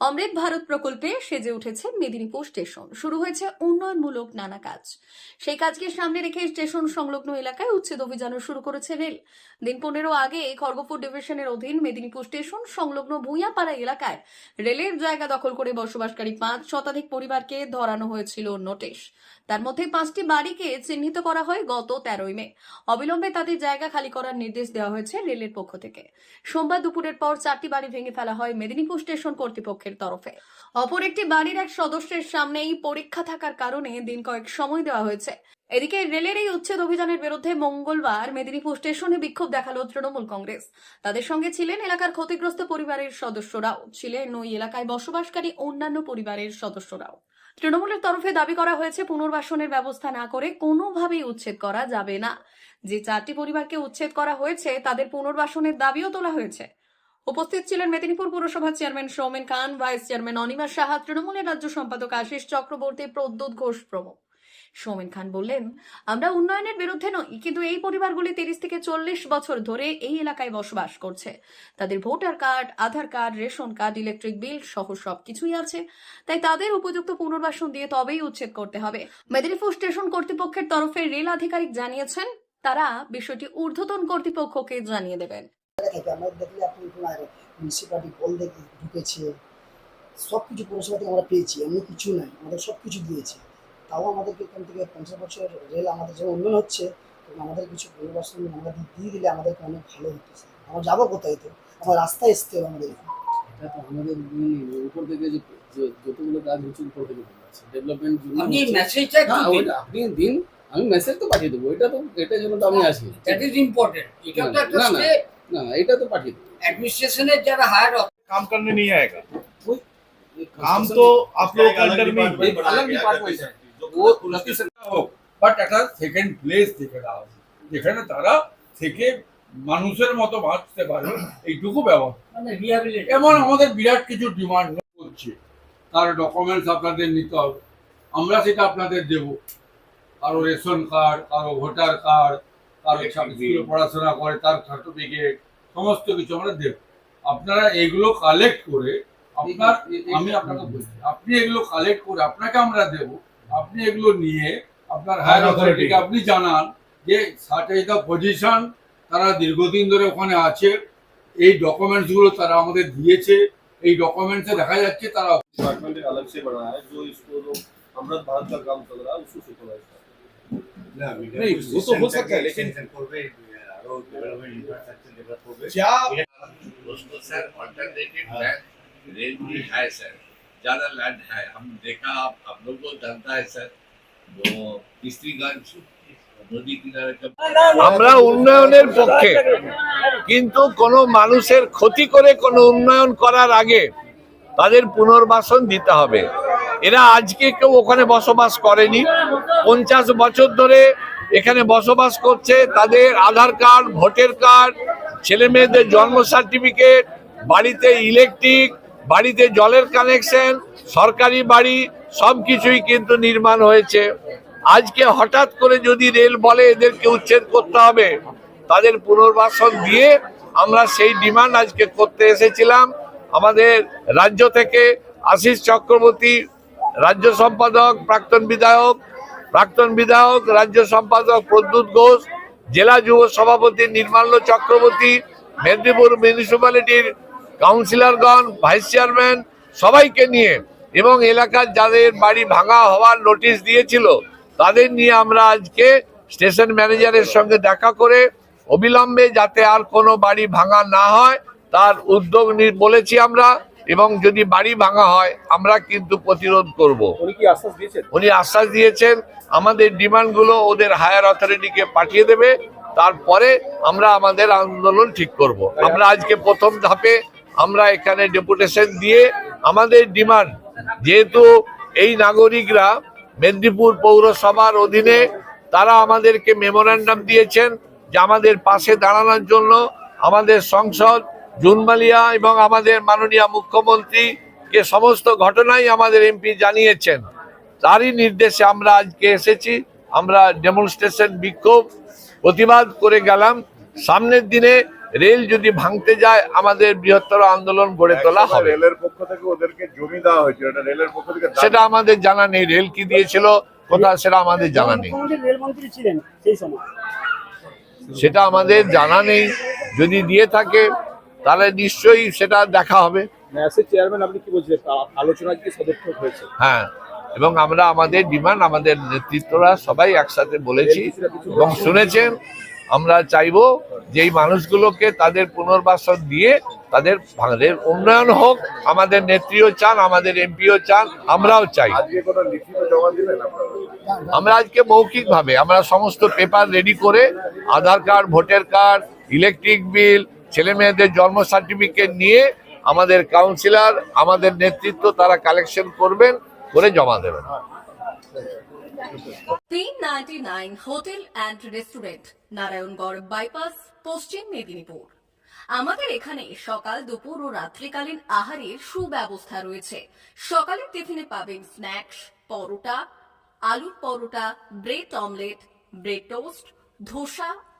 অমৃত ভারত প্রকল্পে সেজে উঠেছে মেদিনীপুর স্টেশন। শুরু হয়েছে উন্নয়নমূলক নানা কাজ। সেই কাজকে সামনে রেখে স্টেশন সংলগ্ন এলাকায় উচ্ছেদ অভিযানও শুরু করেছে রেল। দিন পনেরো আগে খড়গপুর ডিভিশনের অধীন মেদিনীপুর স্টেশন সংলগ্ন ভূঁইয়াপাড়া এলাকায় রেলের জায়গা দখল করে বসবাসকারী পাঁচ শতাধিক পরিবারকে ধরানো হয়েছিল নোটিশ। তার মধ্যে পাঁচটি বাড়িকে চিহ্নিত করা হয় গত তেরোই মে। অবিলম্বে তাদের জায়গা খালি করার নির্দেশ দেওয়া হয়েছে রেলের পক্ষ থেকে। সোমবার দুপুরের পর চারটি বাড়ি ভেঙে ফেলা হয় মেদিনীপুর স্টেশন কর্তৃপক্ষের তরফে। অপর একটি বাড়ির এক সদস্যের সামনেই পরীক্ষা থাকার কারণে দিন কয়েক সময় দেওয়া হয়েছে। এদিকে রেলের এই উচ্ছেদ অভিযানের বিরুদ্ধে মঙ্গলবার মেদিনীপুর স্টেশনে বিক্ষোভ দেখাল তৃণমূল কংগ্রেস। তাদের সঙ্গে ছিলেন এলাকার ক্ষতিগ্রস্ত পরিবারের সদস্যরাও। ছিলেন ওই এলাকায় বসবাসকারী অন্যান্য পরিবারের সদস্যরাও। তৃণমূলের তরফে দাবি করা হয়েছে, পুনর্বাসনের ব্যবস্থা না করে কোনোভাবেই উচ্ছেদ করা যাবে না। যে চারটি পরিবারকে উচ্ছেদ করা হয়েছে, তাদের পুনর্বাসনের দাবিও তোলা হয়েছে। উপস্থিত ছিলেন মেদিনীপুর পুরসভার chairman Soumen Khan, vice chairman Anima Saha, তৃণমূলের রাজ্য সম্পাদক আশিস চক্রবর্তী, প্রদ্যুৎ ঘোষ প্রমুখ। সৌমেন খান বললেন, আমরা উন্নয়নের বিরুদ্ধে নই, কিন্তু এই পরিবারগুলি তিরিশ থেকে চল্লিশ বছর ধরে এই এলাকায় বসবাস করছে। তাদের voter card, Aadhaar card, ration card, electric bill সহ সবকিছুই আছে। তাই তাদের উপযুক্ত পুনর্বাসন দিয়ে তবেই উচ্ছেদ করতে হবে। মেদিনীপুর স্টেশন কর্তৃপক্ষের তরফে রেল আধিকারিক জানিয়েছেন, তারা বিষয়টি ঊর্ধ্বতন কর্তৃপক্ষকে জানিয়ে দেবেন। থাকে আমরা দেখলে আপনি মিউনিসিপালিটি বল দেখে ঢুকেছে। সব কিছু পরিষেবা থেকে আমরা পেয়েছি এমনি কিছু নাই আমাদের সব কিছু দিয়েছে। তাও আমাদেরকে এখান থেকে পঞ্চাশ বছর রেল আমাদের যেমন উন্নয়ন হচ্ছে আমাদের কিছু পরিবর্তন আমাদের দিয়ে দিলে আমাদেরকে অনেক ভালো হতো আমরা যাব কোথায় তো? আমার রাস্তায় এসতে হবে আমাদের এটা তো আমাদের উপর থেকে যে যে- যতগুলো কাজ হচ্ছে উপর থেকে ডেভেলপমেন্ট আপনি মেসেজটা আপনি দিন আমি মেসেজ তো পাঠিয়ে দেবো। এটা তো এটার জন্য তো আমি আসি দ্যাট ইজ ইম্পর্টেন্ট এটা তো একটা না, না। স্টেপ না না এটা তো পাঠিয়ে দেবো অ্যাডমিনিস্ট্রেশনের যারা হায়ার काम करने नहीं आएगा ये काम construction तो आप लोग का अंडर में ये अलग डिपार्टमेंट है वो गलती से হোক বাট একটা সেকেন্ড প্লেস থেকে দেওয়া আছে যেখানে তারা থেকে মানুষের মতো বাঁচতে পারে এইটুকু ব্যবহার মানে রিহ্যাবিলিটেশন এমন আমাদের বিরাট কিছু ডিমান্ড করছে তার ডকুমেন্টস আপনাদের নিতে হবে আমরা সেটা আপনাদের দেব কারো রেশন কার্ড কারো ভোটার কার্ড কারো স্কুলে পড়াশোনা করে তার সার্টিফিকেট সমস্ত কিছু আমরা দেব আপনারা এগুলো কালেক্ট করে আপনার আমি আপনাকে বলছি আপনি এগুলো কালেক্ট করে আপনাকে আমরা দেব আপনি এগুলো নিয়ে আপনার হায়ার অথরিটিকে আপনি জানান যে সার্চ ইজ দ্য পজিশন তারা দীর্ঘদিন ধরে ওখানে আছে এই ডকুমেন্টস গুলো তারা আমাদের দিয়েছে এই ডকুমেন্টসে দেখা যাচ্ছে তারা डिपार्टमेंट एक अलग से बना है जो इसको जो अमृत भारत का काम चल रहा है उसको सुपरवाइज कर नहीं वो तो हो सकता है लेकिन क्या उसको सर ऑल्टरनेटिव प्लान रेल भी है सर ज्यादा लैंड है हम देखा आप हम लोग को जानता है सर वो किस्तीगंज नदी किनारे का আমরা উন্নয়নের পক্ষে কিন্তু কোনো মানুষের ক্ষতি করে কোনো উন্নয়ন করার আগে তাদের পুনর্বাসন দিতে হবে। এরা আজকে কেউ ওখানে বসবাস করেনি। পঞ্চাশ বছর ধরে এখানে বসবাস করছে। তাদের আধার কার্ড, ভোটার কার্ড ছেলে মেয়েদের জন্ম সার্টিফিকেট, বাড়িতে ইলেকট্রিক, বাড়িতে জলের কানেকশন, সরকারি বাড়ি, সব কিছুই কিন্তু নির্মাণ হয়েছে। আজকে হঠাৎ করে যদি রেল বলে এদেরকে উচ্ছেদ করতে হবে, তাদের পুনর্বাসন দিয়ে আমরা সেই ডিমান্ড আজকে করতে এসেছিলাম। আমাদের রাজ্য থেকে আশিস চক্রবর্তী, রাজ্য সম্পাদক, প্রাক্তন বিধায়ক প্রাক্তন বিধায়ক, রাজ্য সম্পাদক প্রদ্যুৎ ঘোষ, জেলা যুব সভাপতি নির্মাল্য চক্রবর্তী, মেদিনীপুর মিউনিসিপ্যালিটির কাউন্সিলরগণ ভাইস চেয়ারম্যান সবাইকে নিয়ে এবং এলাকার যাদের বাড়ি ভাঙা হওয়ার নোটিশ দিয়েছিল, তাদের নিয়ে আমরা আজকে স্টেশন ম্যানেজারের সঙ্গে দেখা করে অবিলম্বে যাতে আর কোনো বাড়ি ভাঙা না হয় তার উদ্যোগ বলেছি আমরা এবং যদি বাড়ি ভাঙা হয় আমরা কিন্তু প্রতিরোধ করব উনি আশ্বাস দিয়েছেন আমাদের ডিমান্ডগুলো ওদের হায়ার অথরিটিকে পাঠিয়ে দেবে তারপরে আমরা আমাদের আন্দোলন ঠিক করব। আমরা আজকে প্রথম ধাপে আমরা এখানে ডেপুটেশন দিয়ে আমাদের ডিমান্ড যেহেতু এই নাগরিকরা মেদিনীপুর পৌরসভার অধীনে তারা আমাদেরকে মেমোরান্ডাম দিয়েছেন যে আমাদের পাশে দাঁড়ানোর জন্য আমাদের সংসদ জুনমালিয়া এবং আমাদের মাননীয় মুখ্যমন্ত্রী কে সমস্ত ঘটনাই আমাদের এমপি জানিয়েছেন। তারই নির্দেশে আমরা আজকে এসেছি। আমরা ডেমনস্ট্রেশন বিক্ষোভ প্রতিবাদ করে গেলাম। সামনের দিনে রেল যদি ভাঙতে যায় আমাদের বৃহত্তর আন্দোলন গড়ে তোলা হবে। রেলের পক্ষ থেকে ওদেরকে জমি দেওয়া হয়েছিল। এটা রেলের পক্ষ থেকে সেটা আমাদের জানা নেই। রেল কি দিয়েছিল কোথাও সেটা আমাদের জানা নেই। মুখ্যমন্ত্রী রেলমন্ত্রী ছিলেন সেই সময়। সেটা আমাদের জানা নেই। যদি দিয়ে থাকে তাহলে নিশ্চয়ই সেটা দেখা হবে। চেয়ারম্যান আপনি কি বলছিলেন? আ- কি সদর্থক হয়েছে? হ্যাঁ এবং আমরা আমাদের ডিমান্ড আমাদের নেতৃত্বরা সবাই একসাথে বলেছি এবং শুনেছেন। আমরা চাইব যে এই মানুষগুলোকে তাদের পুনর্বাসন দিয়ে তাদের তাদের উন্নয়ন হোক। আমাদের নেত্রীও চান আমাদের এমপিও চান আমরাও চাই। আমরা আজকে মৌখিক ভাবে আমরা সমস্ত পেপার রেডি করে Aadhaar card voter card electric bill ছেলে মেয়েদের জন্ম সার্টিফিকেট নিয়ে আমাদের কাউন্সিলর আমাদের নেতৃত্ব, তারা কালেকশন করবেন, করে জমা দেবেন। Ninety nine hotel restaurant, Narayangarh bypass, পশ্চিম মেদিনীপুর। আমাদের এখানে সকাল, দুপুর ও রাত্রিকালীন আহারের সুব্যবস্থা রয়েছে। সকালের টিফিনে পাবেন স্ন্যাক্স, পরোটা, আলুর paratha, bread omelette, bread toast, dosa